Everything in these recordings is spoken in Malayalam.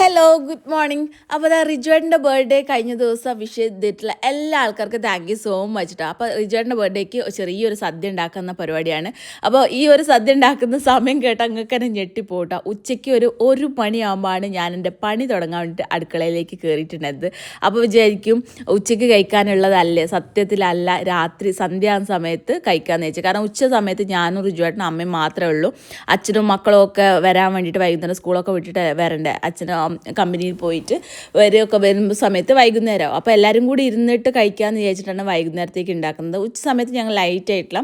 ഹലോ ഗുഡ് മോർണിംഗ് അപ്പോൾ അതാ റിജുവേട്ടിന്റെ ബർത്ത്ഡേ കഴിഞ്ഞ ദിവസം വിഷ് ചെയ്തിട്ടുള്ള എല്ലാ ആൾക്കാർക്കും താങ്ക് യു സോ മച്ച് കേട്ടോ അപ്പോൾ റിജുവേട്ടിന്റെ ബർത്ത്ഡേക്ക് ചെറിയൊരു സദ്യ ഉണ്ടാക്കുന്ന പരിപാടിയാണ്. അപ്പോൾ ഈ ഒരു സദ്യ ഉണ്ടാക്കുന്ന സമയം കേട്ട് അങ്ങക്ക് തന്നെ ഞെട്ടിപ്പോട്ടോ. ഉച്ചയ്ക്ക് ഒരു ഒരു മണിയാകുമ്പോഴാണ് ഞാൻ എന്റെ പണി തുടങ്ങാൻ വേണ്ടിയിട്ട് അടുക്കളയിലേക്ക് കയറിയിട്ടുണ്ടായത് അപ്പോൾ വിചാരിക്കും ഉച്ചയ്ക്ക് കഴിക്കാനുള്ളതല്ലേ സത്യത്തിലല്ല രാത്രി സന്ധ്യാ സമയത്ത് കഴിക്കാമെന്ന് വെച്ചാൽ കാരണം ഉച്ച സമയത്ത് ഞാനും റിജുവേട്ടനും അമ്മയും മാത്രമേ ഉള്ളൂ. അച്ഛനും മക്കളും ഒക്കെ വരാൻ വേണ്ടിയിട്ട് വൈകുന്നേരം സ്കൂളൊക്കെ വിട്ടിട്ട് വരണ്ടേ? അച്ഛനും കമ്പനിയിൽ പോയിട്ട് വരെയൊക്കെ വരുമ്പോൾ സമയത്ത് വൈകുന്നേരം അപ്പോൾ എല്ലാവരും കൂടി ഇരുന്നിട്ട് കഴിക്കാമെന്ന് വിചാരിച്ചിട്ടാണ് വൈകുന്നേരത്തേക്ക് ഉണ്ടാക്കുന്നത് ഉച്ച സമയത്ത് ഞങ്ങൾ ലൈറ്റ് ആയിട്ടുള്ള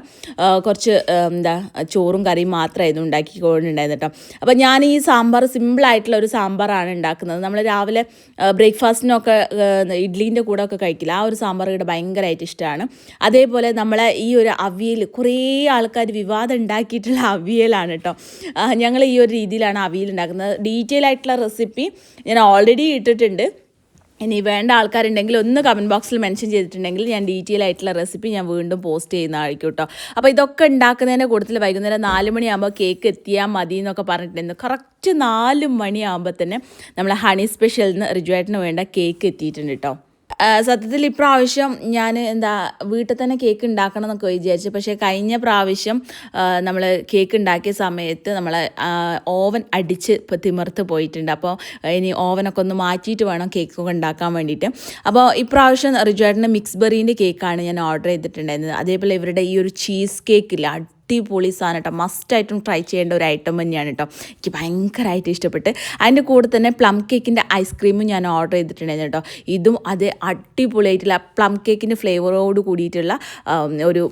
കുറച്ച് എന്താ ചോറും കറിയും മാത്രമായിരുന്നു ഉണ്ടാക്കിക്കൊണ്ടുണ്ടായിരുന്നു കേട്ടോ അപ്പോൾ ഞാൻ ഈ സാമ്പാർ സിമ്പിളായിട്ടുള്ള ഒരു സാമ്പാറാണ് ഉണ്ടാക്കുന്നത് നമ്മൾ രാവിലെ ബ്രേക്ക്ഫാസ്റ്റിനൊക്കെ ഇഡ്ലീന്റെ കൂടെ ഒക്കെ കഴിക്കില്ല. ആ ഒരു സാമ്പാർ ഇവിടെ ഭയങ്കരമായിട്ട് ഇഷ്ടമാണ് അതേപോലെ നമ്മളെ ഈ ഒരു അവിയൽ കുറേ ആൾക്കാർ വിവാദം ഉണ്ടാക്കിയിട്ടുള്ള അവിയലാണ് കേട്ടോ ഞങ്ങൾ ഈ ഒരു രീതിയിലാണ് അവിയൽ ഉണ്ടാക്കുന്നത് ഡീറ്റെയിൽ ആയിട്ടുള്ള റെസിപ്പി ഞാൻ ഓൾറെഡി ഇട്ടിട്ടുണ്ട്. ഇനി വേണ്ട ആൾക്കാരുണ്ടെങ്കിൽ ഒന്ന് കമന്റ് ബോക്സിൽ മെൻഷൻ ചെയ്തിട്ടുണ്ടെങ്കിൽ ഞാൻ ഡീറ്റെയിൽ ആയിട്ടുള്ള റെസിപ്പി ഞാൻ വീണ്ടും പോസ്റ്റ് ചെയ്യുന്നതായിരിക്കും കേട്ടോ അപ്പോൾ ഇതൊക്കെ ഉണ്ടാക്കുന്നതിന്റെ കൂട്ടത്തിൽ വൈകുന്നേരം നാല് മണിയാകുമ്പോൾ കേക്ക് എത്തിയാൽ മതി എന്നൊക്കെ പറഞ്ഞിട്ടുണ്ടായിരുന്നു കറക്റ്റ് നാല് മണിയാകുമ്പോൾ തന്നെ നമ്മൾ ഹണി സ്പെഷ്യൽ നിന്ന് വേണ്ട കേക്ക് എത്തിയിട്ടുണ്ട് കേട്ടോ സത്യത്തിൽ ഇപ്രാവശ്യം ഞാൻ എന്താ വീട്ടിൽ തന്നെ കേക്ക് ഉണ്ടാക്കണം എന്നൊക്കെ വിചാരിച്ചു. പക്ഷേ കഴിഞ്ഞ പ്രാവശ്യം നമ്മൾ കേക്ക് ഉണ്ടാക്കിയ സമയത്ത് നമ്മൾ ഓവൻ അടിച്ച് ഇപ്പോൾ തിമിർത്ത് പോയിട്ടുണ്ട്. അപ്പോൾ ഇനി ഓവനൊക്കെ ഒന്ന് മാറ്റിയിട്ട് വേണം കേക്കൊക്കെ ഉണ്ടാക്കാൻ വേണ്ടിയിട്ട്. അപ്പോൾ ഇപ്രാവശ്യം റിജുവേട്ടന്റെ മിക്സ് ബെറീന്റെ കേക്കാണ് ഞാൻ ഓർഡർ ചെയ്തിട്ടുണ്ടായിരുന്നത്. അതേപോലെ ഇവരുടെ ഈ ഒരു ചീസ് കേക്കില്ല അടിപൊളി സാധനം കേട്ടോ മസ്റ്റായിട്ടും ട്രൈ ചെയ്യേണ്ട ഒരു ഐറ്റം തന്നെയാണ് കേട്ടോ എനിക്ക് ഭയങ്കരമായിട്ട് ഇഷ്ടപ്പെട്ട്. അതിന്റെ കൂടെ തന്നെ പ്ലം കേക്കിന്റെ ഐസ്ക്രീമും ഞാൻ ഓർഡർ ചെയ്തിട്ടുണ്ടായിരുന്നു കേട്ടോ ഇതും അതേ അടിപൊളിയായിട്ടുള്ള പ്ലം കേക്കിന്റെ ഫ്ലേവറോട് കൂടിയിട്ടുള്ള ഒരു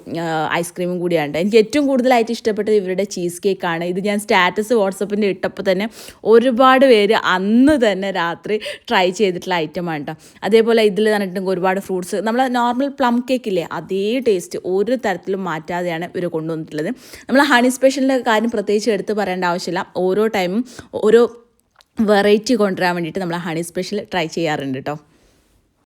ഐസ്ക്രീമും കൂടിയാണ്. എനിക്ക് ഏറ്റവും കൂടുതലായിട്ട് ഇഷ്ടപ്പെട്ടത് ഇവരുടെ ചീസ് കേക്കാണ് ഇത് ഞാൻ സ്റ്റാറ്റസ് വാട്സപ്പിന്റെ ഇട്ടപ്പോൾ തന്നെ ഒരുപാട് പേര് അന്ന് തന്നെ രാത്രി ട്രൈ ചെയ്തിട്ടുള്ള ഐറ്റമാണ് കേട്ടോ അതേപോലെ ഇതിൽ തന്നിട്ടുണ്ടെങ്കിൽ ഒരുപാട് ഫ്രൂട്ട്സ് നമ്മൾ നോർമൽ പ്ലം കേക്കില്ലേ അതേ ടേസ്റ്റ് ഒരു തരത്തിലും മാറ്റാതെയാണ് ഇവർ കൊണ്ടുവന്നിട്ടുള്ളത്. നമ്മൾ ഹണി സ്പെഷ്യലിന്റെ കാര്യം പ്രത്യേകിച്ച് എടുത്ത് പറയേണ്ട ആവശ്യമില്ല. ഓരോ ടൈമും ഓരോ വെറൈറ്റി കൊണ്ടുവരാൻ വേണ്ടിയിട്ട് നമ്മൾ ഹണി സ്പെഷ്യൽ ട്രൈ ചെയ്യാറുണ്ട് കേട്ടോ